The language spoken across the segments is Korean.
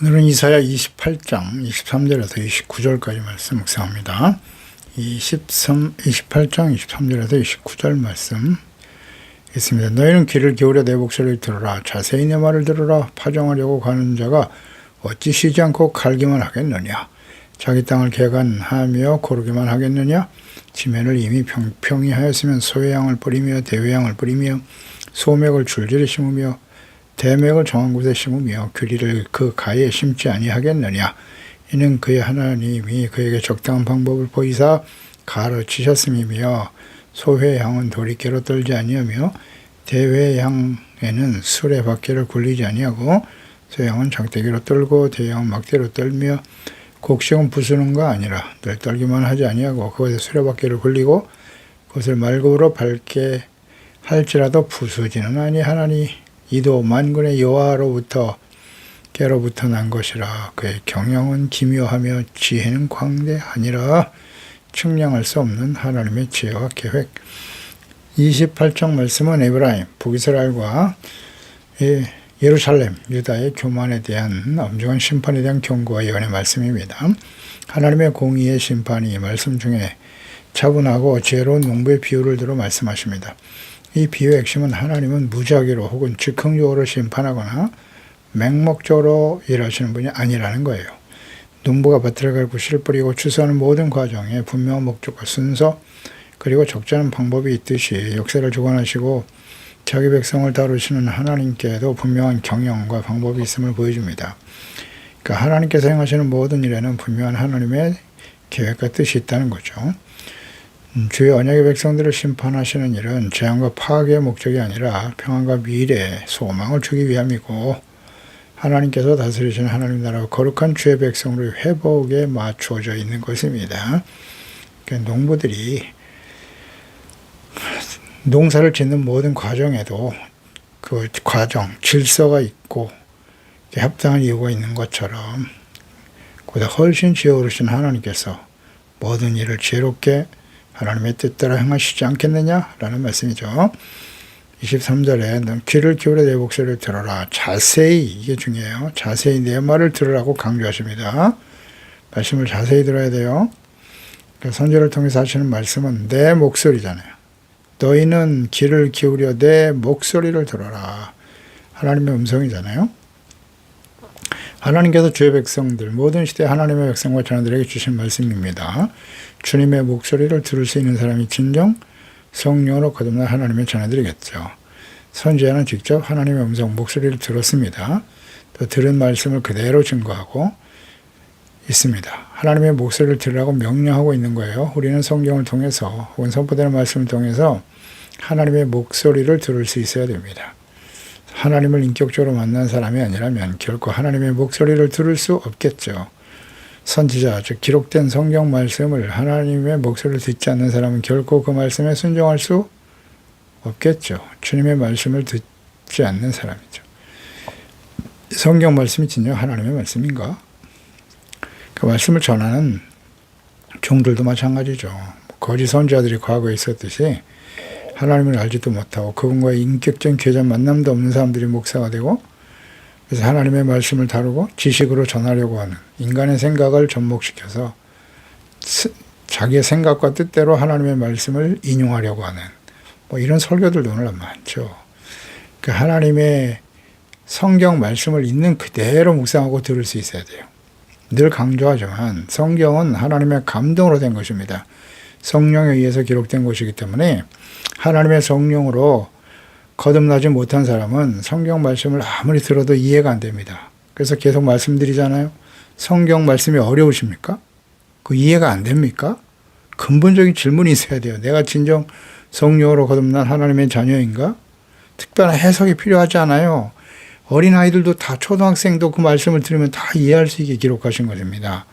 오늘은 이사야 28장 23절에서 29절까지 말씀 묵상합니다. 23, 28장 23절에서 29절 말씀 있습니다. 너희는 귀를 기울여 내 목소리를 들어라. 자세히 내 말을 들어라. 파종하려고 가는 자가 어찌 쉬지 않고 갈기만 하겠느냐. 자기 땅을 개간하며 고르기만 하겠느냐. 지면을 이미 평평히 하였으면 소외양을 뿌리며 대외양을 뿌리며 소맥을 줄줄이 심으며 대맥을 정한 곳에 심으며 규리를 그 가에 심지 아니하겠느냐? 이는 그의 하나님이 그에게 적당한 방법을 보이사 가르치셨음이며 소회 양은 도리깨로 떨지 아니하며 대회 양에는 수레바퀴를 굴리지 아니하고 소양은 장대기로 떨고 대양은 막대로 떨며 곡식은 부수는가 아니라 늘 떨기만 하지 아니하고 그것에 수레 바퀴를 굴리고 그것을 말고로 밟게 할지라도 부수지는 아니하나니 이도 만군의 여호와로부터 깨로부터 난 것이라 그의 경영은 기묘하며 지혜는 광대하니라 측량할 수 없는 하나님의 지혜와 계획 28장 말씀은 에브라임 북이스라엘과 예, 예루살렘 유다의 교만에 대한 엄중한 심판에 대한 경고와 예언의 말씀입니다. 하나님의 공의의 심판이 말씀 중에 차분하고 지혜로운 농부의 비유를 들어 말씀하십니다. 이 비유의 핵심은 하나님은 무작위로 혹은 즉흥적으로 심판하거나 맹목적으로 일하시는 분이 아니라는 거예요. 농부가 밭을 갈고 뿌리고 추수하는 모든 과정에 분명한 목적과 순서 그리고 적절한 방법이 있듯이 역사를 주관하시고 자기 백성을 다루시는 하나님께도 분명한 경영과 방법이 있음을 보여줍니다. 그러니까 하나님께서 행하시는 모든 일에는 분명한 하나님의 계획과 뜻이 있다는 거죠. 음, 주의 언약의 백성들을 심판하시는 일은 재앙과 파괴의 목적이 아니라 평안과 미래, 소망을 주기 위함이고 하나님께서 다스리시는 하나님 나라와 거룩한 주의 백성으로 회복에 맞추어져 있는 것입니다. 그러니까 농부들이 농사를 짓는 모든 과정에도 그 과정, 질서가 있고 합당한 이유가 있는 것처럼 보다 훨씬 지혜로우신 하나님께서 모든 일을 지혜롭게 하나님의 뜻대로 행하시지 않겠느냐라는 말씀이죠. 23절에 넌 귀를 기울여 내 목소리를 들어라. 자세히 이게 중요해요. 자세히 내 말을 들으라고 강조하십니다. 말씀을 자세히 들어야 돼요. 그러니까 선제를 통해서 하시는 말씀은 내 목소리잖아요. 너희는 귀를 기울여 내 목소리를 들어라. 하나님의 음성이잖아요. 하나님께서 주의 백성들, 모든 시대 하나님의 백성과 자녀들에게 주신 말씀입니다. 주님의 목소리를 들을 수 있는 사람이 진정 성령으로 거듭난 하나님의 자녀들이겠죠. 선지자는 직접 하나님의 음성 목소리를 들었습니다. 또 들은 말씀을 그대로 증거하고 있습니다. 하나님의 목소리를 들으라고 명령하고 있는 거예요. 우리는 성경을 통해서 혹은 선포되는 말씀을 통해서 하나님의 목소리를 들을 수 있어야 됩니다. 하나님을 인격적으로 만난 사람이 아니라면 결코 하나님의 목소리를 들을 수 없겠죠. 선지자, 즉 기록된 성경 말씀을 하나님의 목소리를 듣지 않는 사람은 결코 그 말씀에 순종할 수 없겠죠. 주님의 말씀을 듣지 않는 사람이죠. 성경 말씀이 진정 하나님의 말씀인가? 그 말씀을 전하는 종들도 마찬가지죠. 거짓 선지자들이 과거에 있었듯이 하나님을 알지도 못하고 그분과의 인격적인 교제 만남도 없는 사람들이 목사가 되고 그래서 하나님의 말씀을 다루고 지식으로 전하려고 하는 인간의 생각을 접목시켜서 자기의 생각과 뜻대로 하나님의 말씀을 인용하려고 하는 뭐 이런 설교들도 오늘 많죠. 그 하나님의 성경 말씀을 있는 그대로 묵상하고 들을 수 있어야 돼요. 늘 강조하지만 성경은 하나님의 감동으로 된 것입니다. 성령에 의해서 기록된 것이기 때문에 하나님의 성령으로 거듭나지 못한 사람은 성경 말씀을 아무리 들어도 이해가 안 됩니다. 그래서 계속 말씀드리잖아요. 성경 말씀이 어려우십니까? 그 이해가 안 됩니까? 근본적인 질문이 있어야 돼요. 내가 진정 성령으로 거듭난 하나님의 자녀인가? 특별한 해석이 필요하지 않아요. 어린아이들도 다 초등학생도 그 말씀을 들으면 다 이해할 수 있게 기록하신 것입니다.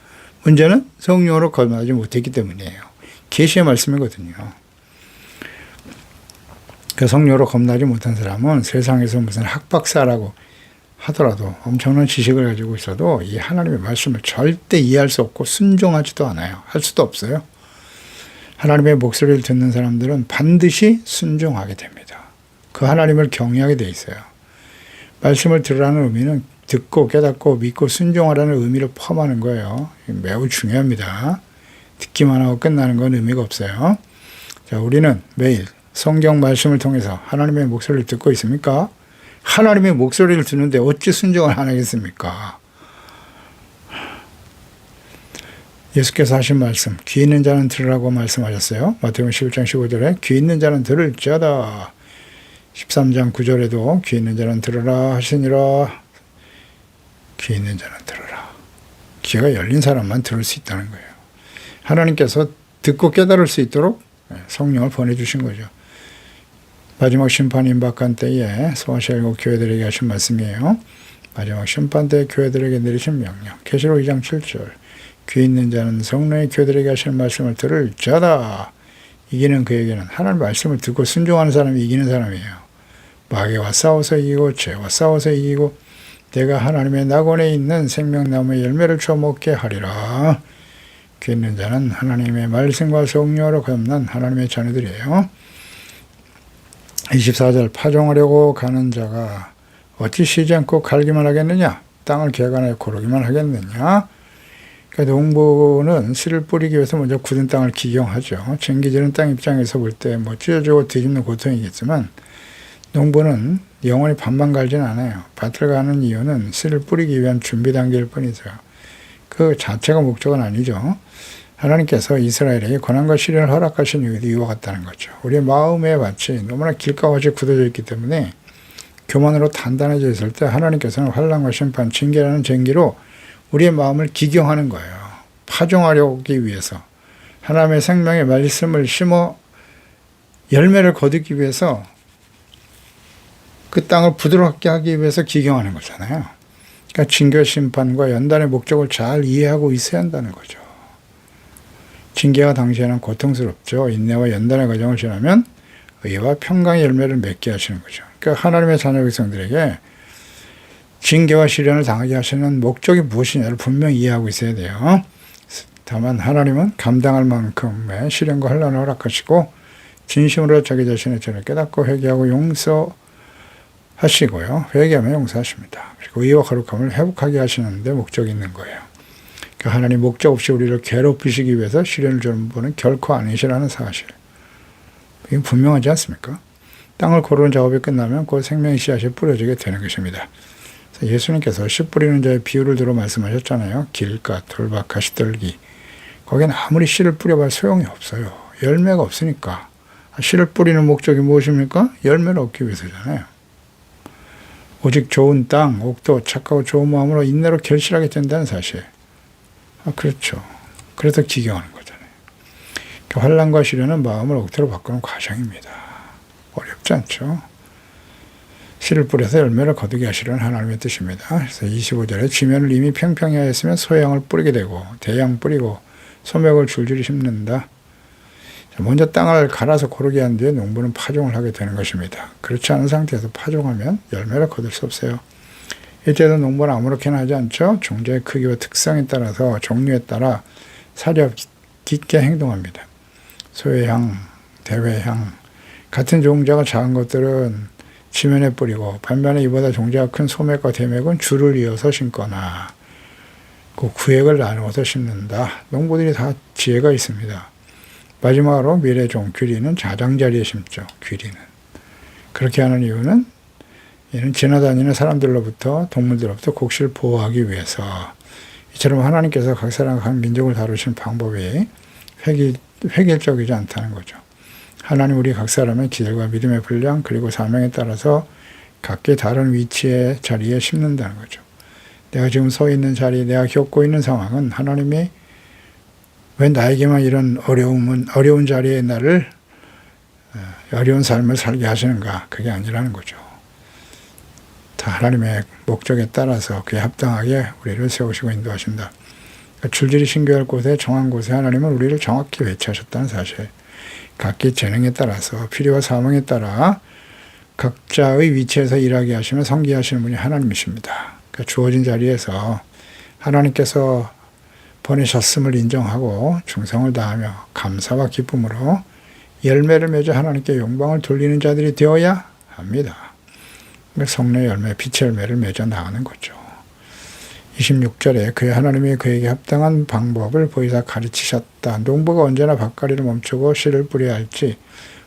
문제는 성령으로 거듭나지 못했기 때문이에요. 계시의 말씀이거든요. 그 성령으로 겁나지 못한 사람은 세상에서 무슨 학박사라고 하더라도 엄청난 지식을 가지고 있어도 이 하나님의 말씀을 절대 이해할 수 없고 순종하지도 않아요. 할 수도 없어요. 하나님의 목소리를 듣는 사람들은 반드시 순종하게 됩니다. 그 하나님을 경외하게 돼 있어요. 말씀을 들으라는 의미는 듣고 깨닫고 믿고 순종하라는 의미를 포함하는 거예요. 매우 중요합니다. 듣기만 하고 끝나는 건 의미가 없어요. 자, 우리는 매일 성경 말씀을 통해서 하나님의 목소리를 듣고 있습니까? 하나님의 목소리를 듣는데 어찌 순종을 안 하겠습니까? 예수께서 하신 말씀, 귀 있는 자는 들으라고 말씀하셨어요. 마태복음 11장 15절에 귀 있는 자는 들을지어다. 13장 9절에도 귀 있는 자는 들으라 하시니라. 귀 있는 자는 들으라. 귀가 열린 사람만 들을 수 있다는 거예요. 하나님께서 듣고 깨달을 수 있도록 성령을 보내주신 거죠. 마지막 심판 임박한 때에 소아시아고 교회들에게 하신 말씀이에요. 마지막 심판 때 교회들에게 내리신 명령. 계시록 2장 7절. 귀 있는 자는 성령의 교회들에게 하시는 말씀을 들을 자다. 이기는 그에게는 하나님 말씀을 듣고 순종하는 사람이 이기는 사람이에요. 마귀와 싸워서 이기고 죄와 싸워서 이기고 내가 하나님의 낙원에 있는 생명나무의 열매를 줘 먹게 하리라. 귀 있는 자는 하나님의 말씀과 성령으로 거듭난 하나님의 자녀들이에요. 24절 파종하려고 가는 자가 어찌 쉬지 않고 갈기만 하겠느냐? 땅을 개간하여 고르기만 하겠느냐? 그러니까 농부는 씨를 뿌리기 위해서 먼저 굳은 땅을 기경하죠. 쟁기지는 땅 입장에서 볼 때 뭐 찢어지고 뒤집는 고통이겠지만 농부는 영원히 반만 갈지는 않아요. 밭을 가는 이유는 씨를 뿌리기 위한 준비 단계일 뿐이죠. 그 자체가 목적은 아니죠. 하나님께서 이스라엘에게 고난과 시련을 허락하신 이유도 이와 같다는 거죠. 우리의 마음의 밭이 너무나 길과 같이 굳어져 있기 때문에 교만으로 단단해져 있을 때 하나님께서는 환란과 심판, 징계라는 쟁기로 우리의 마음을 기경하는 거예요. 파종하려기 위해서 하나님의 생명의 말씀을 심어 열매를 거두기 위해서 그 땅을 부드럽게 하기 위해서 기경하는 거잖아요. 그러니까 징계 심판과 연단의 목적을 잘 이해하고 있어야 한다는 거죠. 징계가 당시에는 고통스럽죠. 인내와 연단의 과정을 지나면 의와 평강의 열매를 맺게 하시는 거죠. 그러니까 하나님의 자녀 백성들에게 징계와 시련을 당하게 하시는 목적이 무엇이냐를 분명히 이해하고 있어야 돼요. 다만 하나님은 감당할 만큼의 시련과 환란을 허락하시고 진심으로 자기 자신의 죄를 깨닫고 회개하고 용서 하시고요. 회개하면 용서하십니다. 그리고 의와 거룩함을 회복하게 하시는데 목적이 있는 거예요. 그러니까 하나님 목적 없이 우리를 괴롭히시기 위해서 시련을 주는 분은 결코 아니시라는 사실. 이게 분명하지 않습니까? 땅을 고르는 작업이 끝나면 곧 생명의 씨앗이 뿌려지게 되는 것입니다. 예수님께서 씨 뿌리는 자의 비유를 들어 말씀하셨잖아요. 길가, 돌박, 가시떨기. 거기는 아무리 씨를 뿌려봐야 소용이 없어요. 열매가 없으니까. 씨를 뿌리는 목적이 무엇입니까? 열매를 얻기 위해서잖아요. 오직 좋은 땅, 옥도, 착하고 좋은 마음으로 인내로 결실하게 된다는 사실. 아, 그렇죠. 그래서 기경하는 거잖아요. 그 환란과 시련은 마음을 옥토로 바꾸는 과정입니다. 어렵지 않죠. 씨를 뿌려서 열매를 거두게 하시려는 하나님의 뜻입니다. 그래서 25절에 지면을 이미 평평히 하였으면 소양을 뿌리게 되고 대양 뿌리고 소맥을 줄줄이 심는다. 먼저 땅을 갈아서 고르게 한 뒤에 농부는 파종을 하게 되는 것입니다. 그렇지 않은 상태에서 파종하면 열매를 거둘 수 없어요. 이때도 농부는 아무렇게나 하지 않죠. 종자의 크기와 특성에 따라서 종류에 따라 사려 깊게 행동합니다. 소외향, 대외향 같은 종자가 작은 것들은 지면에 뿌리고 반면에 이보다 종자가 큰 소맥과 대맥은 줄을 이어서 심거나 그 구획을 나누어서 심는다. 농부들이 다 지혜가 있습니다. 마지막으로 미래종 귀리는 자장자리에 심죠. 귀리는. 그렇게 하는 이유는 이는 지나다니는 사람들로부터 동물들로부터 곡식을 보호하기 위해서 이처럼 하나님께서 각 사람 각 민족을 다루시는 방법이 획일, 획일적이지 않다는 거죠. 하나님 우리 각 사람의 기질과 믿음의 분량 그리고 사명에 따라서 각기 다른 위치의 자리에 심는다는 거죠. 내가 지금 서 있는 자리, 내가 겪고 있는 상황은 하나님이 왜 나에게만 이런 어려움은 어려운 자리에 나를 어, 어려운 삶을 살게 하시는가? 그게 아니라는 거죠. 다 하나님의 목적에 따라서 그에 합당하게 우리를 세우시고 인도하신다. 그러니까 줄줄이 신교할 곳에 정한 곳에 하나님은 우리를 정확히 배치하셨다는 사실. 각기 재능에 따라서 필요와 사명에 따라 각자의 위치에서 일하게 하시며 성기하시는 분이 하나님이십니다. 그러니까 주어진 자리에서 하나님께서 보내셨음을 인정하고 충성을 다하며 감사와 기쁨으로 열매를 맺어 하나님께 영광을 돌리는 자들이 되어야 합니다. 그러니까 성례 열매, 빛의 열매를 맺어 나가는 거죠. 26절에 그의 하나님이 그에게 합당한 방법을 보이사 가르치셨다. 농부가 언제나 밭가리를 멈추고 씨를 뿌려야 할지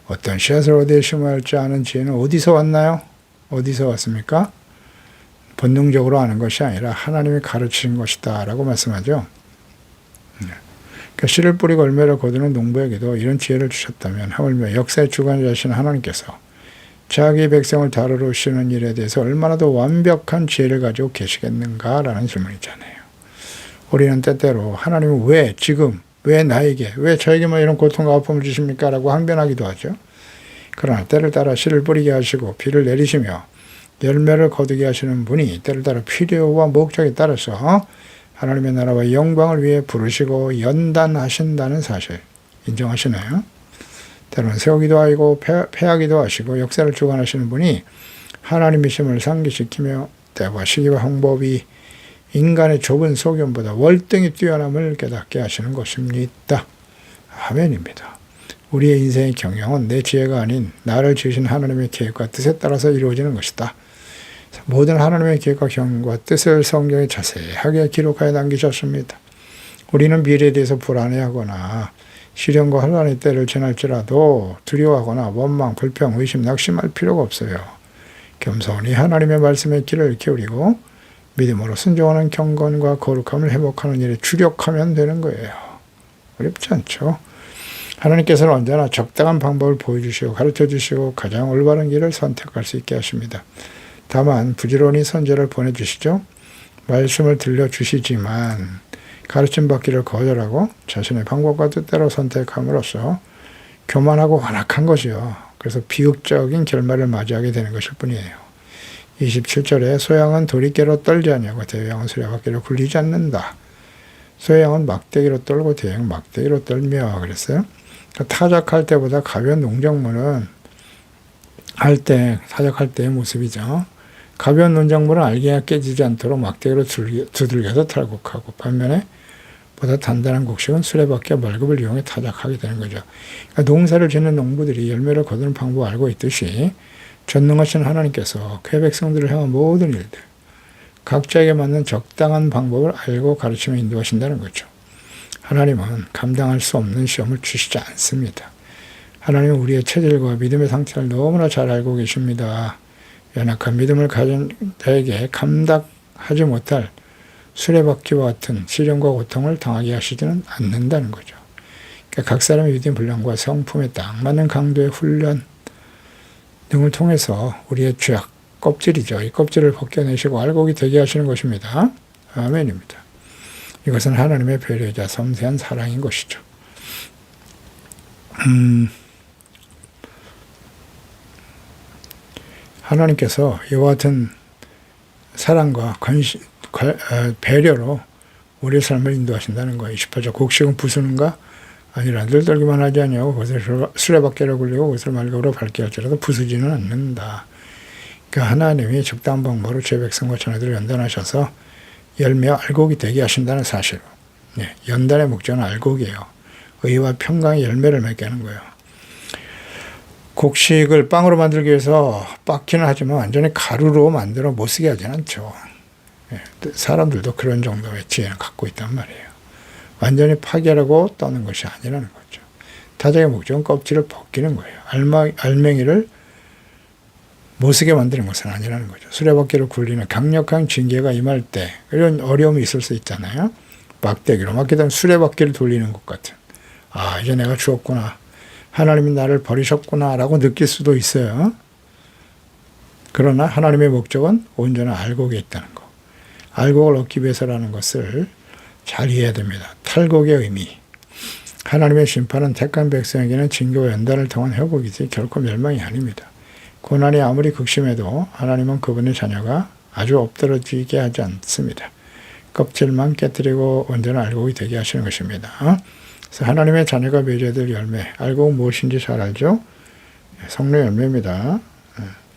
어떤 씨앗을 어디에 심어야 할지 아는 지혜는 어디서 왔나요? 어디서 왔습니까? 본능적으로 아는 것이 아니라 하나님이 가르치신 것이다 라고 말씀하죠. 네. 그러니까 씨를 뿌리고 열매를 거두는 농부에게도 이런 지혜를 주셨다면 하물며 역사의 주관자신 하나님께서 자기 백성을 다루러 오시는 일에 대해서 얼마나 더 완벽한 지혜를 가지고 계시겠는가라는 질문이잖아요. 우리는 때때로 하나님은 왜 지금 왜 나에게 왜 저에게만 이런 고통과 아픔을 주십니까? 라고 항변하기도 하죠. 그러나 때를 따라 씨를 뿌리게 하시고 비를 내리시며 열매를 거두게 하시는 분이 때를 따라 필요와 목적에 따라서 하나님의 나라와 영광을 위해 부르시고 연단하신다는 사실 인정하시나요? 때로는 세우기도 하고 패하기도 하시고 역사를 주관하시는 분이 하나님이심을 상기시키며 때와 시기와 방법이 인간의 좁은 소견보다 월등히 뛰어남을 깨닫게 하시는 것입니다. 아멘입니다. 우리의 인생의 경영은 내 지혜가 아닌 나를 지으신 하나님의 계획과 뜻에 따라서 이루어지는 것이다. 모든 하나님의 계획과 경과 뜻을 성경에 자세하게 기록하여 남기셨습니다. 우리는 미래에 대해서 불안해하거나 시련과 혼란의 때를 지날지라도 두려워하거나 원망, 불평, 의심, 낙심할 필요가 없어요. 겸손히 하나님의 말씀의 길을 기울이고 믿음으로 순종하는 경건과 거룩함을 회복하는 일에 주력하면 되는 거예요. 어렵지 않죠? 하나님께서는 언제나 적당한 방법을 보여주시고 가르쳐 주시고 가장 올바른 길을 선택할 수 있게 하십니다. 다만 부지런히 선제를 보내주시죠. 말씀을 들려주시지만 가르침 받기를 거절하고 자신의 방법과 뜻대로 선택함으로써 교만하고 완악한 것이요. 그래서 비극적인 결말을 맞이하게 되는 것일 뿐이에요. 27절에 소양은 도리깨로 떨지 않냐고 대왕은 수레바퀴로 굴리지 않는다. 소양은 막대기로 떨고 대왕은 막대기로 떨며 그랬어요. 그러니까 타작할 때보다 가벼운 농작물은 할 때, 타작할 때의 모습이죠. 가벼운 농작물은 알갱이가 깨지지 않도록 막대기로 두들겨서 탈곡하고 반면에 보다 단단한 곡식은 수레바퀴 말급을 이용해 타작하게 되는 거죠. 그러니까 농사를 짓는 농부들이 열매를 거두는 방법을 알고 있듯이 전능하신 하나님께서 그 백성들을 향한 모든 일들, 각자에게 맞는 적당한 방법을 알고 가르치며 인도하신다는 거죠. 하나님은 감당할 수 없는 시험을 주시지 않습니다. 하나님은 우리의 체질과 믿음의 상태를 너무나 잘 알고 계십니다. 연약한 믿음을 가진 자에게 감당하지 못할 수레바퀴와 같은 시련과 고통을 당하게 하시지는 않는다는 거죠. 그러니까 각 사람의 믿음 분량과 성품에 딱 맞는 강도의 훈련 등을 통해서 우리의 죄악, 껍질이죠. 이 껍질을 벗겨내시고 알곡이 되게 하시는 것입니다. 아멘입니다. 이것은 하나님의 배려자 섬세한 사랑인 것이죠. 음, 하나님께서 이와 같은 사랑과 관심, 어, 배려로 우리의 삶을 인도하신다는 거예요. 28절 곡식은 부수는가? 아니라 늘 떨기만 하지 아니하고 그것을 수레바퀴로 굴리고 그것을 말ገብ으로 밟게 할지라도 부수지는 않는다. 그러니까 하나님이 적당한 방법으로 제 백성과 자녀들을 연단하셔서 열매와 알곡이 되게 하신다는 사실. 네, 연단의 목적은 알곡이에요. 의와 평강의 열매를 맺게 하는 거예요. 곡식을 빵으로 만들기 위해서 빻기는 하지만 완전히 가루로 만들어 못 쓰게 하진 않죠. 예, 사람들도 그런 정도의 지혜를 갖고 있단 말이에요. 완전히 파괴하고 떠는 것이 아니라는 거죠. 타작의 목적은 껍질을 벗기는 거예요. 알마, 알맹이를 못 쓰게 만드는 것은 아니라는 거죠. 수레바퀴를 굴리는 강력한 징계가 임할 때 이런 어려움이 있을 수 있잖아요. 막대기로 막히던 수레바퀴를 돌리는 것 같은. 아 이제 내가 죽었구나. 하나님이 나를 버리셨구나라고 느낄 수도 있어요. 그러나 하나님의 목적은 온전한 알곡에 있다는 거. 알곡을 얻기 위해서라는 것을 잘 이해해야 됩니다. 탈곡의 의미. 하나님의 심판은 택한 백성에게는 징계와 연단을 통한 회복이지 결코 멸망이 아닙니다. 고난이 아무리 극심해도 하나님은 그분의 자녀가 아주 엎드러지게 하지 않습니다. 껍질만 깨뜨리고 온전한 알곡이 되게 하시는 것입니다. 그래서 하나님의 자녀가 맺어야 될 열매, 알곡은 무엇인지 잘 알죠? 성령 열매입니다.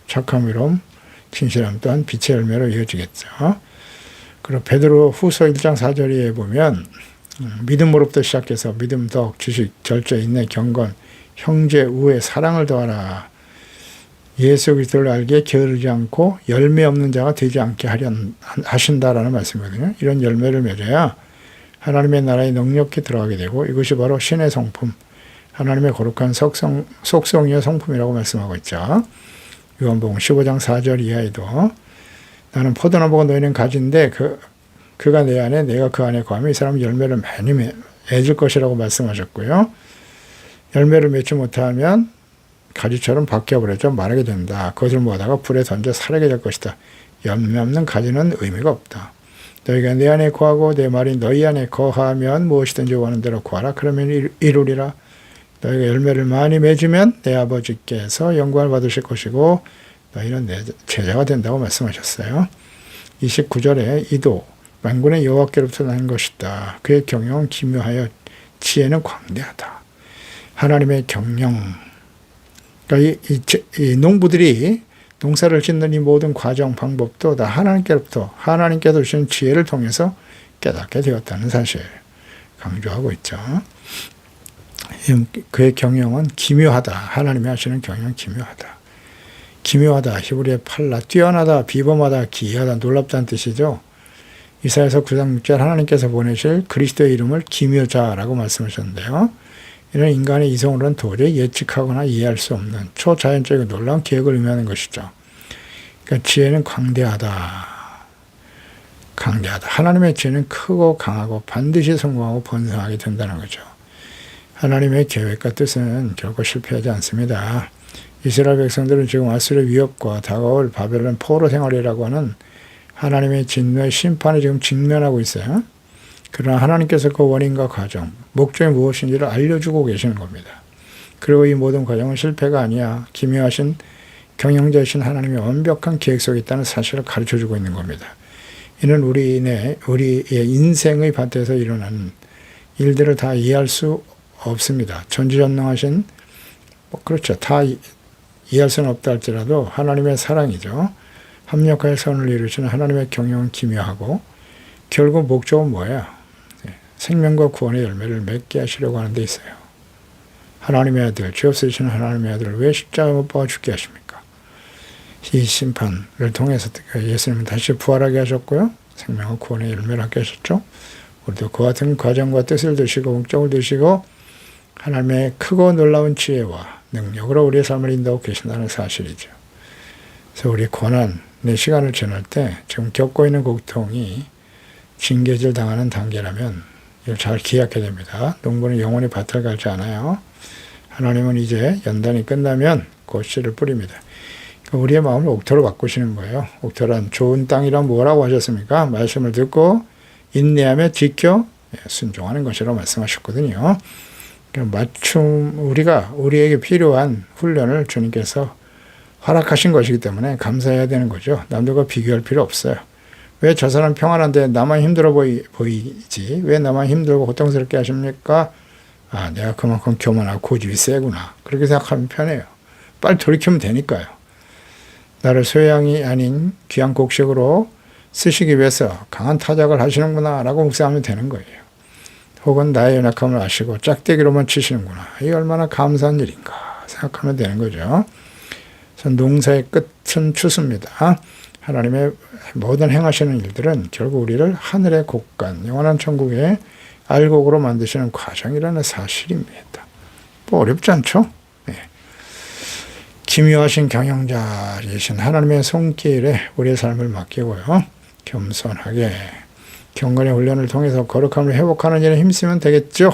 착함, 위롬, 진실함 또한 빛의 열매로 이어지겠죠. 그리고 베드로 후서 1장 4절에 보면 음, 믿음으로부터 시작해서 믿음, 덕, 지식, 절제, 인내, 경건, 형제, 우애, 사랑을 더하라. 예수 그리스도를 알기에 게으르지 않고 열매 없는 자가 되지 않게 하려 하신다라는 말씀이거든요. 이런 열매를 맺어야 하나님의 나라에 넉넉히 들어가게 되고 이것이 바로 신의 성품, 하나님의 거룩한 속성, 속성이요 성품이라고 말씀하고 있죠. 요한복음 15장 4절 이하에도 나는 포도나무가 너희는 가지인데 그, 그가 내 안에 내가 그 안에 거하면 이 사람은 열매를 많이 맺- 맺을 것이라고 말씀하셨고요. 열매를 맺지 못하면 가지처럼 바뀌어버렸죠. 마르게 된다. 그것을 모아다가 불에 던져 사르게 될 것이다. 열매 없는 가지는 의미가 없다. 너희가 내 안에 거하고 내 말이 너희 안에 거하면 무엇이든지 원하는 대로 구하라. 그러면 이루- 이루리라. 너희가 열매를 많이 맺으면 내 아버지께서 영광을 받으실 것이고 너희는 내 제자가 된다고 말씀하셨어요. 29절에 이도 만군의 여호와께로부터 난 것이다. 그의 경영은 기묘하여 지혜는 광대하다. 하나님의 경영. 그러니까 이, 이, 제- 이 농부들이 농사를 짓는 이 모든 과정 방법도 다 하나님께로부터 하나님께서 주신 지혜를 통해서 깨닫게 되었다는 사실 강조하고 있죠. 이- 그의 경영은 기묘하다. 하나님이 하시는 경영은 기묘하다. 기묘하다. 히브리의 팔라 뛰어나다, 비범하다, 기이하다, 놀랍다는 뜻이죠. 이사야서 9장 6절 하나님께서 보내실 그리스도의 이름을 기묘자라고 말씀하셨는데요. 이는 인간의 이성으로는 도저히 예측하거나 이해할 수 없는 초자연적이고 놀라운 계획을 의미하는 것이죠. 그러니까 지혜는 광대하다. 강대하다. 하나님의 지혜는 크고 강하고 반드시 성공하고 번성하게 된다는 거죠. 하나님의 계획과 뜻은 결코 실패하지 않습니다. 이스라엘 백성들은 지금 아수르의 위협과 다가올 바벨론 포로 생활이라고 하는 하나님의 진노의 심판에 지금 직면하고 있어요. 그러나 하나님께서 그 원인과 과정, 목적이 무엇인지를 알려주고 계시는 겁니다. 그리고 이 모든 과정은 실패가 아니야. 기묘하신 경영자이신 하나님의 완벽한 계획 속에 있다는 사실을 가르쳐 주고 있는 겁니다. 이는 우리의, 우리의 인생의 밭에서 일어나는 일들을 다 이해할 수 없습니다. 전지전능하신, 뭐 그렇죠. 다 이- 이해할 수는 없다 할지라도 하나님의 사랑이죠. 합력하여 선을 이루시는 하나님의 경영은 기묘하고 결국 목적은? 네, 생명과 구원의 열매를 맺게 하시려고 하는 데 있어요. 하나님의 아들, 죄 없으시는 하나님의 아들을 왜 십자가 못 박아 죽게 하십니까? 이 심판을 통해서 예수님은 다시 부활하게 하셨고요. 생명과 구원의 열매를 하게 하셨죠. 우리도 그 같은 과정과 뜻을 드시고 목적을 드시고 하나님의 크고 놀라운 지혜와 능력으로 우리의 삶을 인도하고 계신다는 사실이죠. 그래서 우리 고난, 내 시간을 지날 때 지금 겪고 있는 고통이 징계질 당하는 단계라면 이걸 잘 기억해야 됩니다. 농부는 영원히 밭을 갈지 않아요. 하나님은 이제 연단이 끝나면 곧 씨를 뿌립니다. 그러니까 우리의 마음을 옥토로 바꾸시는 거예요. 옥토란 좋은 땅이란 뭐라고 하셨습니까? 말씀을 듣고 인내하며 지켜 예, 순종하는 것이라고 말씀하셨거든요. 맞춤 우리가 우리에게 필요한 훈련을 주님께서 허락하신 것이기 때문에 감사해야 되는 거죠. 남들과 비교할 필요 없어요. 왜 저 사람 평안한데 나만 힘들어 보이, 보이지? 왜 나만 힘들고 고통스럽게 하십니까? 아, 내가 그만큼 교만하고 고집이 세구나. 그렇게 생각하면 편해요. 빨리 돌이키면 되니까요. 나를 소양이 아닌 귀한 곡식으로 쓰시기 위해서 강한 타작을 하시는구나 라고 묵상하면 되는 거예요. 혹은 나의 연약함을 아시고 짝대기로만 치시는구나. 이게 얼마나 감사한 일인가 생각하면 되는 거죠. 그래서 농사의 끝은 추수입니다. 하나님의 모든 행하시는 일들은 결국 우리를 하늘의 곳간, 영원한 천국의 알곡으로 만드시는 과정이라는 사실입니다. 뭐 어렵지 않죠? 네. 기묘하신 경영자이신 하나님의 손길에 우리의 삶을 맡기고요. 겸손하게 경건의 훈련을 통해서 거룩함을 회복하는 일에 힘쓰면 되겠죠?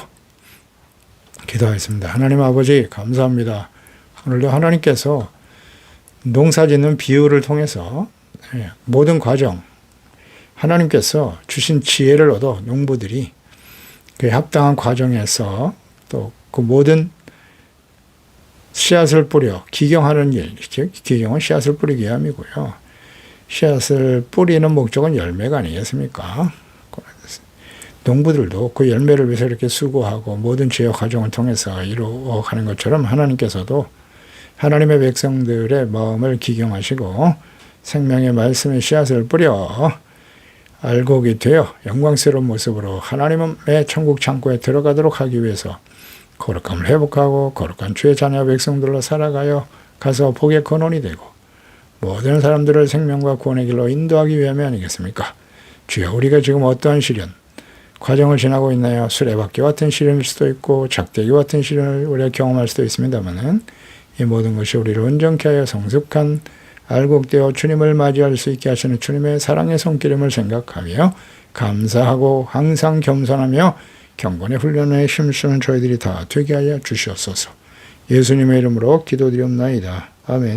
기도하겠습니다. 하나님 아버지, 감사합니다. 오늘도 하나님께서 농사 짓는 비유를 통해서 예, 모든 과정, 하나님께서 주신 지혜를 얻어 농부들이 그 합당한 과정에서 또 그 모든 씨앗을 뿌려 기경하는 일, 기경은 씨앗을 뿌리기 위함이고요. 씨앗을 뿌리는 목적은 열매가 아니겠습니까? 농부들도 그 열매를 위해서 이렇게 수고하고 모든 지혜 과정을 통해서 이루어가는 것처럼 하나님께서도 하나님의 백성들의 마음을 기경하시고 생명의 말씀의 씨앗을 뿌려 알곡이 되어 영광스러운 모습으로 하나님의 천국 창고에 들어가도록 하기 위해서 거룩함을 회복하고 거룩한 주의 자녀 백성들로 살아가요 가서 복의 근원이 되고 모든 사람들을 생명과 구원의 길로 인도하기 위함이 아니겠습니까? 주여 우리가 지금 어떠한 시련, 과정을 지나고 있나요? 수레바퀴 같은 시련일 수도 있고 작대기 같은 시련을 우리가 경험할 수도 있습니다만은 이 모든 것이 우리를 온전케 하여 성숙한 알곡되어 주님을 맞이할 수 있게 하시는 주님의 사랑의 손길임을 생각하며 감사하고 항상 겸손하며 경건의 훈련에 힘쓰는 저희들이 다 되게 하여 주시옵소서. 예수님의 이름으로 기도드리옵나이다. 아멘.